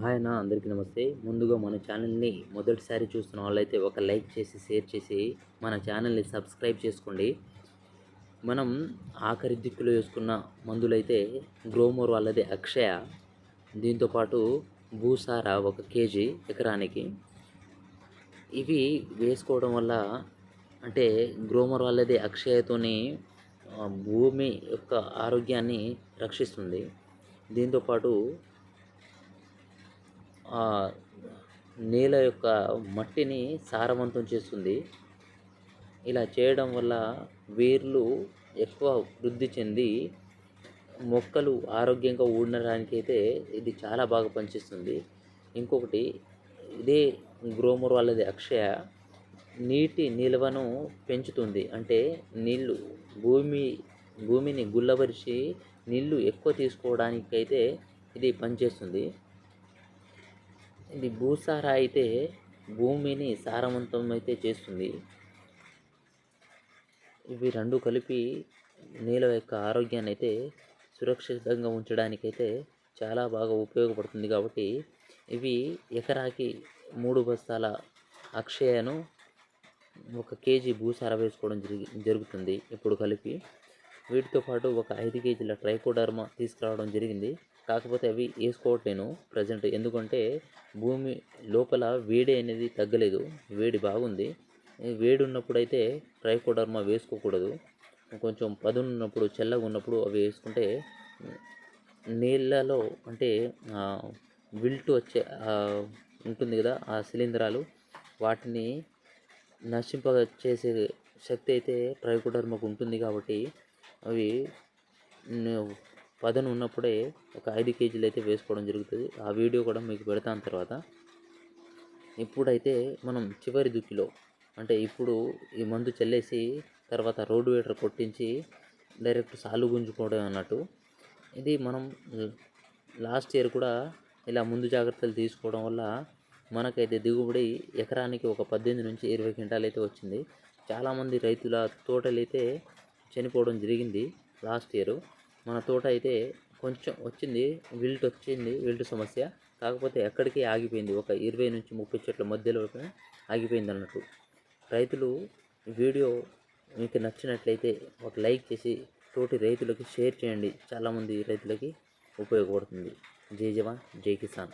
Hi అందరికీ నమస్తే. ముందుగా మన ఛానల్ని మొదటిసారి చూస్తున్న వాళ్ళైతే ఒక లైక్ చేసి షేర్ చేసి మన ఛానల్ని సబ్స్క్రైబ్ చేసుకోండి. మనం ఆఖరి దిక్కులో వేసుకున్న మందులైతే గ్రోమోర్ వాళ్ళది అక్షయ. దీంతోపాటు భూసార ఒక కేజీ ఎకరానికి. ఇవి వేసుకోవడం వల్ల అంటే గ్రోమర్ వాళ్ళది అక్షయతోని భూమి యొక్క ఆరోగ్యాన్ని రక్షిస్తుంది. దీంతోపాటు ఆ నేల యొక్క మట్టిని సారవంతం చేస్తుంది. ఇలా చేయడం వల్ల వేర్లు ఎక్కువ వృద్ధి చెంది మొక్కలు ఆరోగ్యంగా ఉండడానికి అయితే ఇది చాలా బాగా పనిచేస్తుంది. ఇంకొకటి ఇదే గ్రోమర్ వాళ్ళది అక్షయ నీటి నిల్వను పెంచుతుంది. అంటే నీళ్ళు భూమి భూమిని గుల్లబరిచి నీళ్ళు ఎక్కువ తీసుకోవడానికైతే ఇది పనిచేస్తుంది. ఇది భూసార అయితే భూమిని సారవంతం అయితే చేస్తుంది. ఇవి రెండు కలిపి నేల యొక్క ఆరోగ్యాన్ని అయితే సురక్షితంగా ఉంచడానికైతే చాలా బాగా ఉపయోగపడుతుంది కాబట్టి ఇవి ఎకరాకి మూడు బస్తాల అక్షయను ఒక కేజీ భూసార వేసుకోవడం జరిగి జరుగుతుంది. ఇప్పుడు కలిపి వీటితో పాటు ఒక ఐదు కేజీల ట్రైకోడర్మా తీసుకురావడం జరిగింది. కాకపోతే అవి వేసుకోవట్లేను ప్రజెంట్. ఎందుకంటే భూమి లోపల వేడి అనేది తగ్గలేదు. వేడి బాగుంది. వేడి ఉన్నప్పుడైతే ట్రైకోడర్మా వేసుకోకూడదు. కొంచెం పదునున్నప్పుడు చల్లగా ఉన్నప్పుడు అవి వేసుకుంటే నీళ్ళలో అంటే విల్ట్ వచ్చే ఉంటుంది కదా ఆ శిలీంధ్రాలు వాటిని నశింప చేసే శక్తి అయితే ట్రైకోడర్మాకు ఉంటుంది కాబట్టి అవి పదను ఉన్నప్పుడే ఒక ఐదు కేజీలు అయితే వేసుకోవడం జరుగుతుంది. ఆ వీడియో కూడా మీకు పెడతాను తర్వాత. ఇప్పుడైతే మనం చివరి దుక్కిలో అంటే ఇప్పుడు ఈ మందు చల్లేసి తర్వాత రోడ్డు వేటర్ కొట్టించి డైరెక్ట్ సాలు గుంజుకోవడం అన్నట్టు. ఇది మనం లాస్ట్ ఇయర్ కూడా ఇలా ముందు జాగ్రత్తలు తీసుకోవడం వల్ల మనకైతే దిగుబడి ఎకరానికి ఒక పద్దెనిమిది నుంచి ఇరవై క్వింటాలు అయితే వచ్చింది. చాలామంది రైతుల తోటలు అయితే చనిపోవడం జరిగింది లాస్ట్ ఇయర్. మన తోట అయితే కొంచెం వచ్చింది విల్ట్ వచ్చింది విల్ట్ సమస్య. కాకపోతే ఎక్కడికి ఆగిపోయింది. ఒక ఇరవై నుంచి ముప్పై చెట్ల మధ్యలో ఆగిపోయింది అన్నట్టు. రైతులు వీడియో మీకు నచ్చినట్లయితే ఒక లైక్ చేసి తోటి రైతులకి షేర్ చేయండి. చాలామంది రైతులకి ఉపయోగపడుతుంది. జై జవాన్ జై కిసాన్.